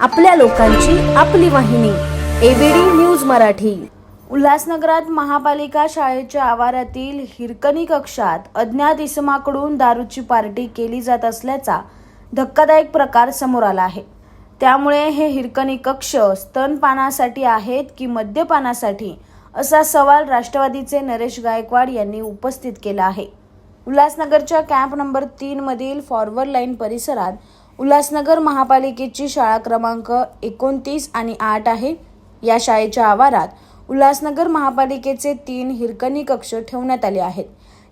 आपल्या लोकांची आपली वाहिनी एबीडी न्यूज मराठी. उल्हासनगरात महापालिका शाळेच्या आवारातील हिरकणी कक्षात अज्ञात इसमाकडून दारूची पार्टी केली जात असल्याचा धक्कादायक प्रकार समोर आला आहे. त्यामुळे हे हिरकणी कक्ष स्तनपानासाठी आहेत की मद्यपानासाठी असा सवाल राष्ट्रवादीचे नरेश गायकवाड यांनी उपस्थित केला आहे. उल्हासनगरच्या कॅम्प नंबर तीन मधील फॉरवर्ड लाईन परिसरात उल्हासनगर महापालिकेची शाळा क्रमांक एकोणतीस आणि आठ आहे. या शाळेच्या आवारात उल्हासनगर महापालिकेचे तीन हिरकणी कक्ष ठेवण्यात आले आहेत.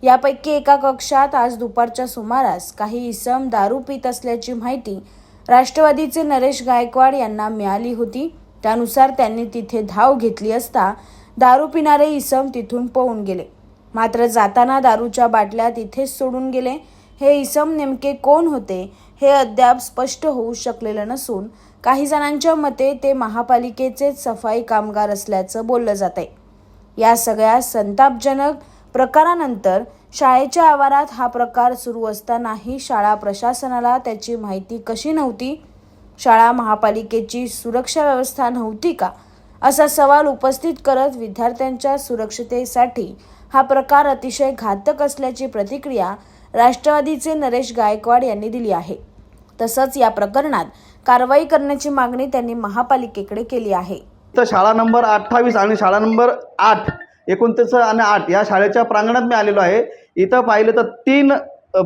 यापैकी एका कक्षात आज दुपारच्या सुमारास काही इसम दारू पित असल्याची माहिती राष्ट्रवादीचे नरेश गायकवाड यांना मिळाली होती. त्यानुसार त्यांनी तिथे धाव घेतली असता दारू पिणारे इसम तिथून पळून गेले. मात्र जाताना दारूच्या बाटल्या तिथेच सोडून गेले. हे इसम नेमके कोण होते हे अद्याप स्पष्ट होऊ शकलेलं नसून काही जणांच्या मते ते महापालिकेचेच सफाई कामगार असल्याचं बोललं जात आहे या सगळ्या संतापजनक प्रकारानंतर शाळेच्या आवारात हा प्रकार सुरू असतानाही शाळा प्रशासनाला त्याची माहिती कशी नव्हती? शाळा महापालिकेची सुरक्षा व्यवस्था नव्हती का? असा सवाल उपस्थित करत विद्यार्थ्यांच्या सुरक्षतेसाठी हा प्रकार अतिशय घातक असल्याची प्रतिक्रिया राष्ट्रवादीचे नरेश गायकवाड यांनी दिली आहे. तसंच या प्रकरणात कारवाई करण्याची मागणी त्यांनी महापालिकेकडे केली आहे. तर शाळा नंबर अठ्ठावीस आणि शाळा नंबर आठ एकोणतीस आणि आठ या शाळेच्या प्रांगणात मी आलेलो आहे. इथं पाहिलं तर तीन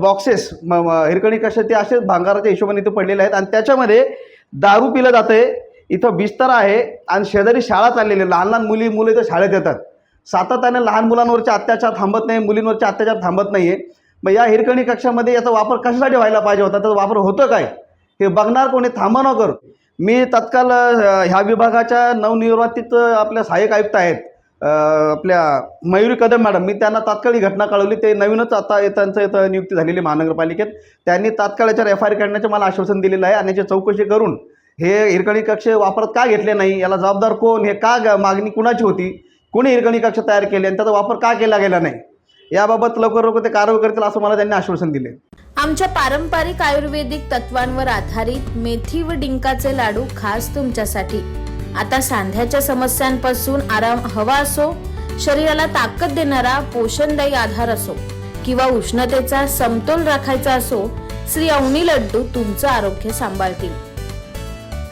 बॉक्सेस म हिरकणी कशा ते असेच भांगाराच्या हिशोबाने इथं पडलेले आहेत. आणि त्याच्यामध्ये दारू पिलं जातं आहे इथं बिस्तर आहे आणि शेजारी शाळा चाललेली आहे. लहान लहान मुली मुलं इथं शाळेत येतात. सातत्याने लहान मुलांवरचे अत्याचार थांबत नाही मुलींवरचे अत्याचार थांबत नाही आहे मग या हिरकणी कक्षामध्ये याचा वापर कशासाठी व्हायला पाहिजे होता? त्याचा वापर होतं काय? हे बघणार कोणी? थांबवणार मी तत्काल ह्या विभागाच्या नवनिर्वाचित आपल्या सहाय्यक आयुक्त आहेत. आपल्या मयुरी कदम मॅडम. मी त्यांना तात्काळ ही घटना कळवली. ते नवीनच आता त्यांचं इथं नियुक्ती झालेली महानगरपालिकेत. त्यांनी तात्काळ याच्यावर एफ आय आर काढण्याचे मला आश्वासन दिलेलं आहे आणि याची चौकशी करून हे हिरकणी कक्ष वापरत का घेतले नाही? याला जबाबदार कोण? हे का ग- मागणी कुणाची होती? कोणी हिरकणी कक्ष तयार केले आणि त्याचा वापर का केला गेला नाही? याबाबत लवकर लवकर ते कारवाई करतील असं मला त्यांनी आश्वासन दिले. आमच्या पारंपरिक आयुर्वेदिक तत्वांवर आधारित मेथी व डिंकाचे लाडू खास तुमच्यासाठी. आता सांध्याच्या समस्यांपासून आराम हवा असो शरीराला ताकद देणारा पोषणदायी आधार असो किंवा उष्णतेचा समतोल राखायचा असो श्री अवनी लड्डू तुमचं आरोग्य सांभाळतील.